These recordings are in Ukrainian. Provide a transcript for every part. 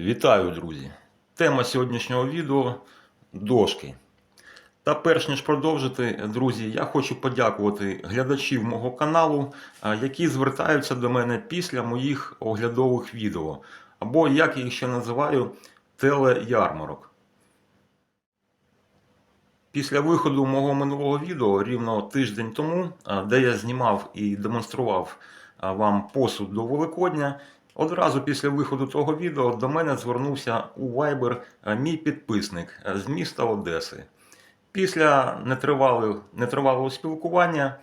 Вітаю, друзі! Тема сьогоднішнього відео дошки. Та перш ніж продовжити, друзі, я хочу подякувати глядачів мого каналу, які звертаються до мене після моїх оглядових відео, або як я їх ще називаю, телеярмарок. Після виходу мого минулого відео рівно тиждень тому, де я знімав і демонстрував вам посуд до Великодня, одразу після виходу того відео до мене звернувся у Viber мій підписник з міста Одеси. Після нетривалого, спілкування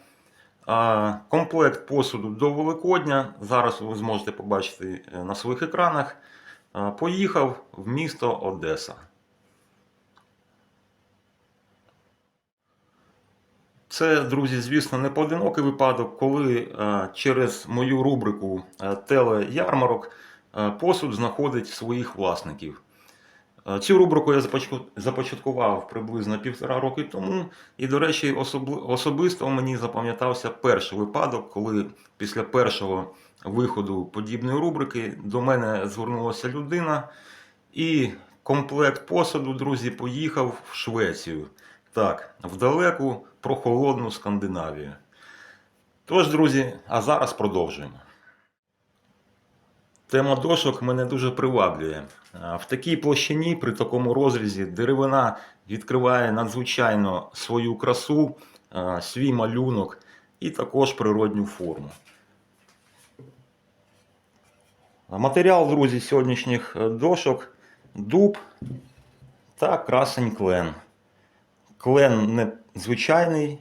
комплект посуду до Великодня, зараз ви зможете побачити е, на своїх екранах, поїхав в місто Одеса. Це, друзі, звісно, не поодинокий випадок, коли е, через мою рубрику е, телеярмарок е, посуд знаходить своїх власників. Цю рубрику я започаткував приблизно півтора роки тому. І, до речі, особисто мені запам'ятався перший випадок, коли після першого виходу подібної рубрики до мене звернулася людина, і комплект посуду, друзі, поїхав в Швецію. Так, в далеку прохолодну Скандинавію. Тож, друзі, а зараз продовжуємо. Тема дошок мене дуже приваблює. В такій площині, при такому розрізі, деревина відкриває надзвичайно свою красу, свій малюнок і також природню форму. Матеріал, друзі, сьогоднішніх е, дошок дуб та красень клен. Клен не звичайний,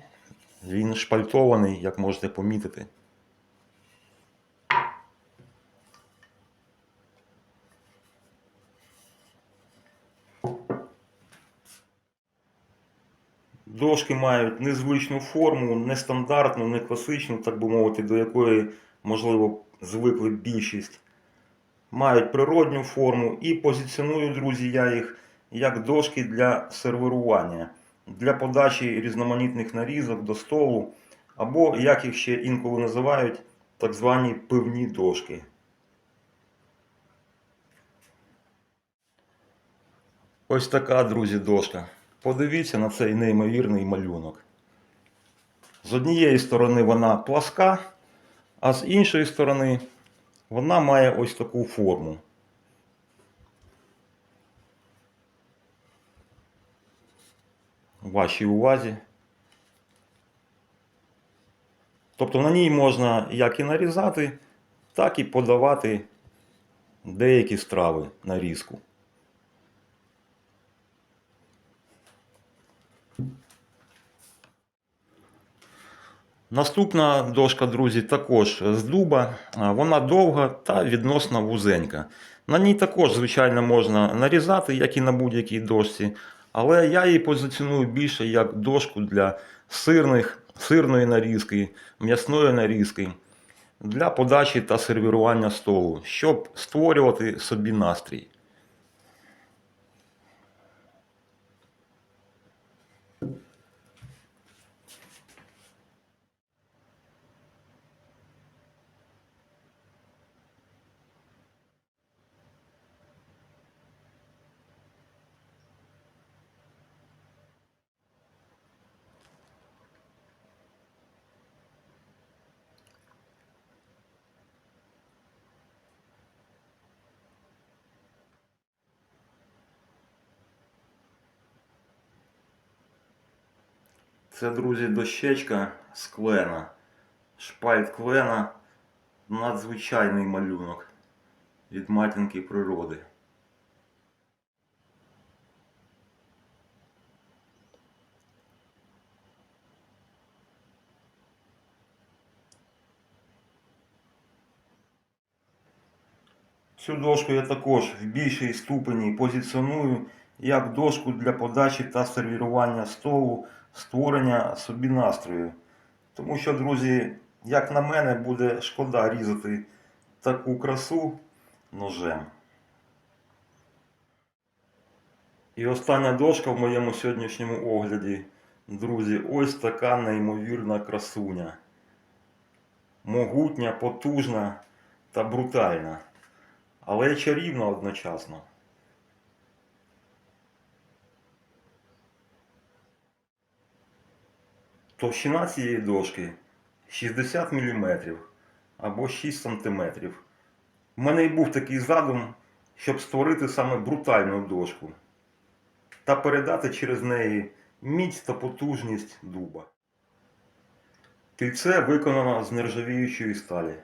він шпальтований, як можете помітити. Дошки мають незвичну форму, нестандартну, не класичну, так би мовити, до якої, можливо, звикли більшість. Мають природню форму і позиціоную, друзі, я їх як дошки для сервірування, для подачі різноманітних нарізок до столу, або, як їх ще інколи називають, так звані пивні дошки. Ось така, друзі, дошка. Подивіться на цей неймовірний малюнок. З однієї сторони вона пласка, а з іншої сторони вона має ось таку форму. Вашій увазі. Тобто на ній можна як і нарізати, так і подавати деякі страви на різку. Наступна дошка, друзі, також з дуба. Вона довга та відносно вузенька. На ній також, звичайно, можна нарізати, як і на будь-якій дошці, але я її позиціоную більше як дошку для сирних, сирної нарізки, м'ясної нарізки, для подачі та сервірування столу, щоб створювати собі настрій. Це, друзі, дощечка з клена. Шпальт клена. Надзвичайний малюнок від матінки природи. Цю дошку я також в більшій ступені позиціоную як дошку для подачі та сервірування столу, створення собі настрою. Тому що, друзі, як на мене, буде шкода різати таку красу ножем. І остання дошка в моєму сьогоднішньому огляді, друзі, ось така неймовірна красуня. Могутня, потужна та брутальна. але й чарівно одночасно. Товщина цієї дошки 60 мм або 6 см. У мене й був такий задум, щоб створити саме брутальну дошку та передати через неї міць та потужність дуба. Кільце виконано з нержавіючої сталі.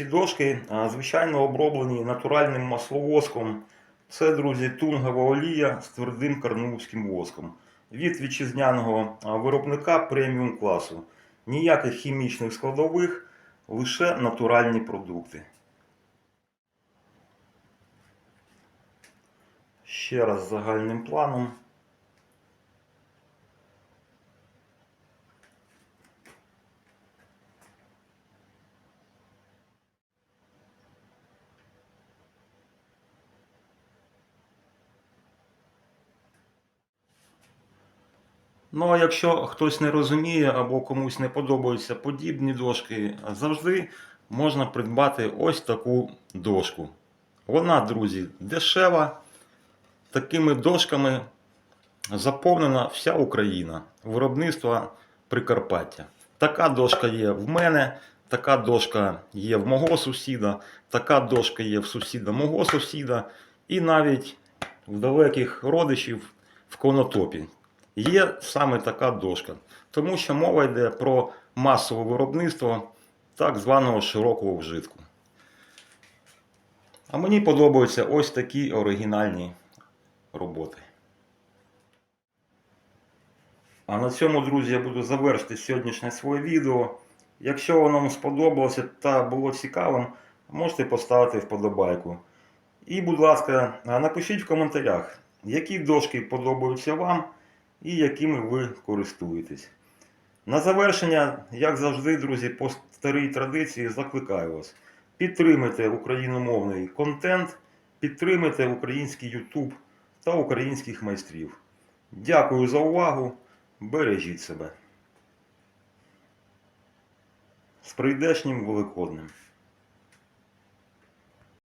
Ці дошки, звичайно, оброблені натуральним масловоском. Це, друзі, тунгова олія з твердим карнувським воском. Від вітчизняного виробника преміум класу. Ніяких хімічних складових, лише натуральні продукти. Ще раз загальним планом. Ну а якщо хтось не розуміє або комусь не подобаються подібні дошки, завжди можна придбати ось таку дошку. Вона, друзі, дешева. Такими дошками заповнена вся Україна, виробництва Прикарпаття. Така дошка є в мене, така дошка є в мого сусіда, така дошка є в сусіда мого сусіда, і навіть в далеких родичів в конотопі. Є саме така дошка, тому що мова йде про масове виробництво так званого широкого вжитку. А мені подобаються ось такі оригінальні роботи. А на цьому, друзі, я буду завершити сьогоднішнє своє відео. Якщо воно вам сподобалося та було цікавим, можете поставити вподобайку. І, будь ласка, напишіть в коментарях, які дошки подобаються вам і якими ви користуєтесь. На завершення, як завжди, друзі, по старій традиції закликаю вас. Підтримайте україномовний контент, підтримайте український YouTube та українських майстрів. Дякую за увагу. Бережіть себе. З прийдешнім Великоднем!